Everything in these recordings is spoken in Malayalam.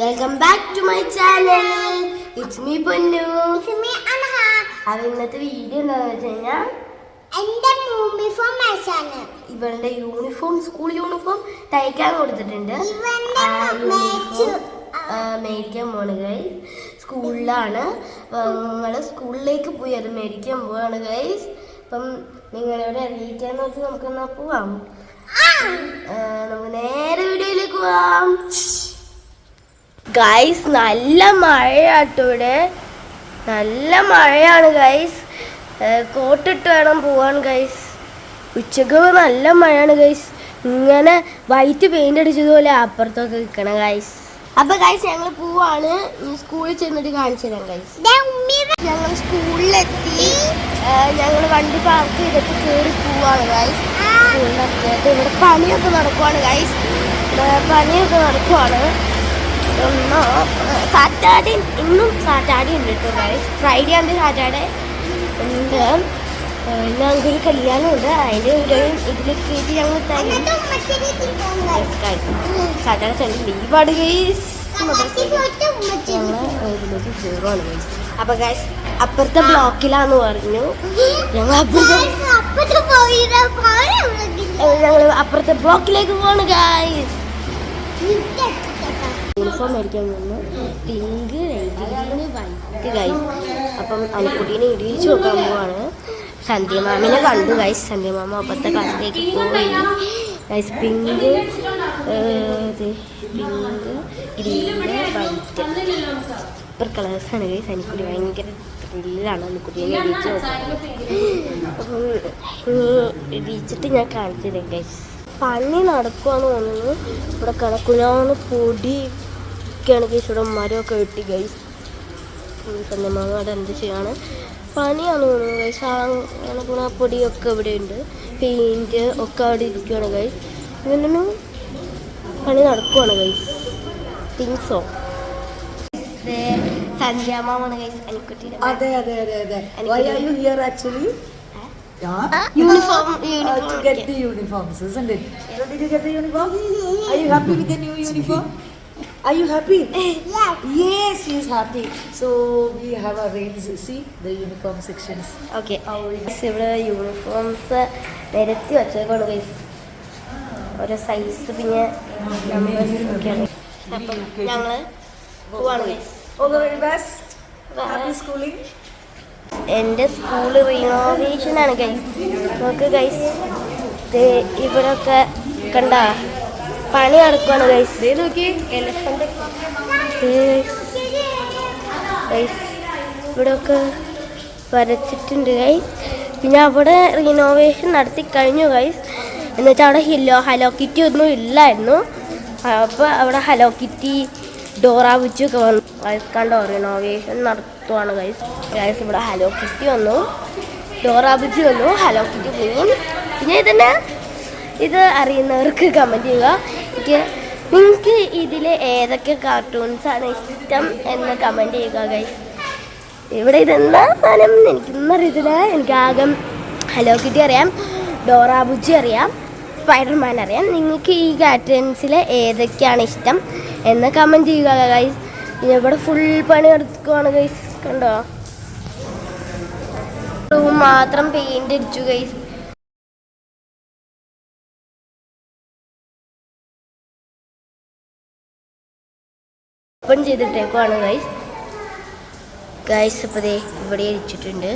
Welcome back to my channel it's me Ponnu അവ ഇന്നത്തെ വീഡിയോ എന്താണെന്ന് വെച്ച് കഴിഞ്ഞാൽ എന്റെ യൂണിഫോം മാച്ചാണ് ഇവളുടെ യൂണിഫോം സ്കൂൾ യൂണിഫോം തയ്ക്കാൻ കൊടുത്തിട്ടുണ്ട്. മേടിക്കാൻ പോണ് ഗൈസ് സ്കൂളിലാണ് നിങ്ങൾ സ്കൂളിലേക്ക് പോയി അത് മേടിക്കാൻ പോവാണ് ഗൈസ് അപ്പം നിങ്ങളിവിടെ അറിയിക്കാന്ന് വെച്ച് നമുക്കെന്നാ പോവാം. നമുക്ക് നേരെ വീഡിയോയിലേക്ക് പോവാം. ഗൈസ് നല്ല മഴയാട്ടോ ഇവിടെ നല്ല മഴയാണ് ഗൈസ് കോട്ടിട്ട് വേണം പോവാൻ ഗൈസ് ഉച്ചയ്ക്ക് നല്ല മഴയാണ് ഗൈസ് ഇങ്ങനെ വൈറ്റ് പെയിന്റ് അടിച്ചതുപോലെ അപ്പുറത്തൊക്കെ നിൽക്കണം ഗൈസ് അപ്പൊ ഗൈസ് ഞങ്ങൾ പോവാണ്. സ്കൂളിൽ ചെന്നിട്ട് കാണിച്ചു തരാം ഗൈസ് ഞങ്ങൾ സ്കൂളിലെത്തി ഞങ്ങൾ വണ്ടി പാർക്ക് ചെയ്തിട്ട് കയറി പോവാണ് ഗൈസ് സ്കൂളിലെത്തിയിട്ട് ഇവിടെ പണിയൊക്കെ നടക്കുവാണ് ഗൈസ് പണിയൊക്കെ നടക്കുവാണ്. ഒന്ന് സാറ്റർഡേ ഇന്നും സാറ്റർഡേ ഉണ്ട് കേട്ടോ ഗൈസ് ഫ്രൈഡേ ആണ് സാറ്റർഡേ. ഉണ്ട്. പിന്നെ ഞങ്ങൾക്കൊരു കല്യാണമുണ്ട് അതിന്റെ ഒരു കയറ്റി ഞങ്ങൾ തരും. സാറ്റർഡേ സൺഡേ ലീവാണ് ഗൈസ് ഇതിലേക്ക് കയറുവാണ് ഗൈസ് അപ്പൊ ഗൈസ് അപ്പുറത്തെ ബ്ലോക്കിലാന്ന് പറഞ്ഞു. ഞങ്ങൾ അപ്പുറത്തെ ഞങ്ങൾ അപ്പുറത്തെ ബ്ലോക്കിലേക്ക് പോണ് ഗൈസ് യൂണിഫോം മേടിക്കാൻ വന്നു. പിങ്ക് ഗ്രീന് വൈറ്റ് ഗൈസ് അപ്പം അനുക്കുട്ടീനെ ഇടിയിച്ച് നോക്കാൻ പോവാണ്. സന്ധ്യമാമിനെ കണ്ടു ഗൈസ് സന്ധ്യമാമ അപ്പത്തെ കാലത്തേക്ക് പോയി. Guys pink pink green white super കളേഴ്സാണ് ഗൈസ് അനുക്കുട്ടി ഭയങ്കര ത്രില്ലാണ് അനിക്കുട്ടീനെ നോക്കാൻ അപ്പം ഇടിച്ചിട്ട് ഞാൻ കാണിച്ചു തരാം ഗൈസ് പണി നടക്കുവാന്ന് തോന്നുന്നു. ഇവിടെ കിടക്കുന്ന പൊടി. ഗൈസ് ഇവിടെ മരമൊക്കെ വെട്ടി ഗൈസ് സ്വന്തമാമ അവിടെ എന്ത് ചെയ്യാണ്? പണിയാണ് തോന്നുന്നു ഗൈസ് കണക്കുണ പൊടിയൊക്കെ ഇവിടെ ഉണ്ട് പെയിന്റ് ഒക്കെ അവിടെ ഇരിക്കുകയാണ് ഗൈസ് ഇങ്ങനെ പണി നടക്കുവാണ് ഗൈസ് തിങ്സോ സന്ധ്യാമാണ് ഗൈസ് അനിക്കുട്ടിയുടെ അതെ അതെ അതെ അതെ. Why are you here actually uniform to get the uniforms isn't it? So did you get the uniform? Are you happy with the new uniform? Are you happy yes she is happy so we have arranged see the uniform sections okay ഇവിടെ യൂണിഫോംസ് നിരത്തി വെച്ചേക്കാണ് ഗൈസ് ഓരോ സൈസ് പിന്നെ നമ്പേഴ്സ് ഒക്കെയാണ് അപ്പം ഞങ്ങൾ പോവാണ് guys all the very best happy schooling എന്റെ സ്കൂൾ റിനോവേഷൻ ആണ് ഗൈസ് നോക്ക് ഗൈസ് ഇവിടെ ഒക്കെ കണ്ട പണി നടക്കുവാണ് ഗൈസ് നോക്കി. എലഫന്റ് ഗൈസ് ഇവിടെ ഒക്കെ വരച്ചിട്ടുണ്ട് ഗൈസ് പിന്നെ അവിടെ റിനോവേഷൻ നടത്തി കഴിഞ്ഞു ഗൈസ് എന്നുവെച്ചാൽ അവിടെ ഹില്ലോ ഹലോ കിറ്റി ഒന്നും ഇല്ലായിരുന്നു. അപ്പോൾ അവിടെ ഹലോ കിറ്റി ഡോറ ഒക്കെ വന്നു. ഗൈസ് കണ്ടോ? റിനോവേഷൻ നടത്തുവാണ് ഗൈസ് ഗൈസ് ഇവിടെ ഹലോ കിറ്റി വന്നു. ഡോറ ബുജി വന്നു. ഹലോ കിറ്റി പോയി. പിന്നെ ഇതിന് ഇത് അറിയുന്നവർക്ക് കമന്റ് ചെയ്യുക. എനിക്ക് നിങ്ങൾക്ക് ഇതിലെ ഏതൊക്കെ കാർട്ടൂൺസ് ആണ് ഇഷ്ടം എന്ന് കമന്റ് ചെയ്യുക ഗൈസ് ഇവിടെ ഇതെന്താ സാധനം എനിക്കൊന്നും അറിയത്തില്ല. എനിക്ക് ആകെ ഹലോ കിട്ടി അറിയാം ഡോറാബുജി അറിയാം സ്പൈഡർമാൻ അറിയാം. നിങ്ങൾക്ക് ഈ കാർട്ടൂൺസിൽ ഏതൊക്കെയാണ് ഇഷ്ടം എന്ന് കമന്റ് ചെയ്യുക ഗൈസ് ഇവിടെ ഫുൾ പണി എടുക്കുവാണ് ഗൈസ് കണ്ടോ? മാത്രം പെയിന്റ് അടിച്ചു ഗൈസ് ഓപ്പൺ ചെയ്തിട്ടേക്കുവാണ് ഗൈസ് ഗൈസ് അപ്പോൾ ദേ ഇവിടെ ഇരിച്ചിട്ടുണ്ട്.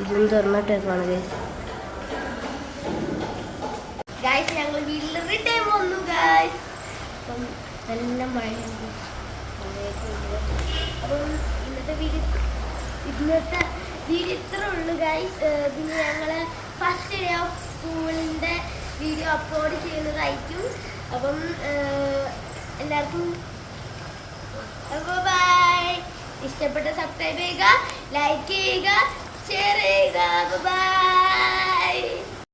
ഇതും തുറന്നിട്ടേക്കുവാണ് ഗൈസ് ഗൈസ് ഞങ്ങൾ വീട്ടിൽ വന്നു ഗൈസ് അപ്പം നല്ല മഴയുണ്ട്. അപ്പം ഇന്നത്തെ വീഡിയോ ഇന്നത്തെ വീഡിയോ ഇത്ര ഉള്ളൂ ഗൈസ് പിന്നെ ഞങ്ങൾ ഫസ്റ്റ് ഡേ ഓഫ് സ്കൂളിന്റെ വീഡിയോ അപ്ലോഡ് ചെയ്യുന്നതായിരിക്കും. അപ്പം എല്ലാവർക്കും അപ്പോൾ ബൈ ഇഷ്ടപ്പെട്ട സബ്സ്ക്രൈബ് ചെയ്യുക ലൈക്ക് ചെയ്യുക ഷെയർ ചെയ്യുക. ബൈ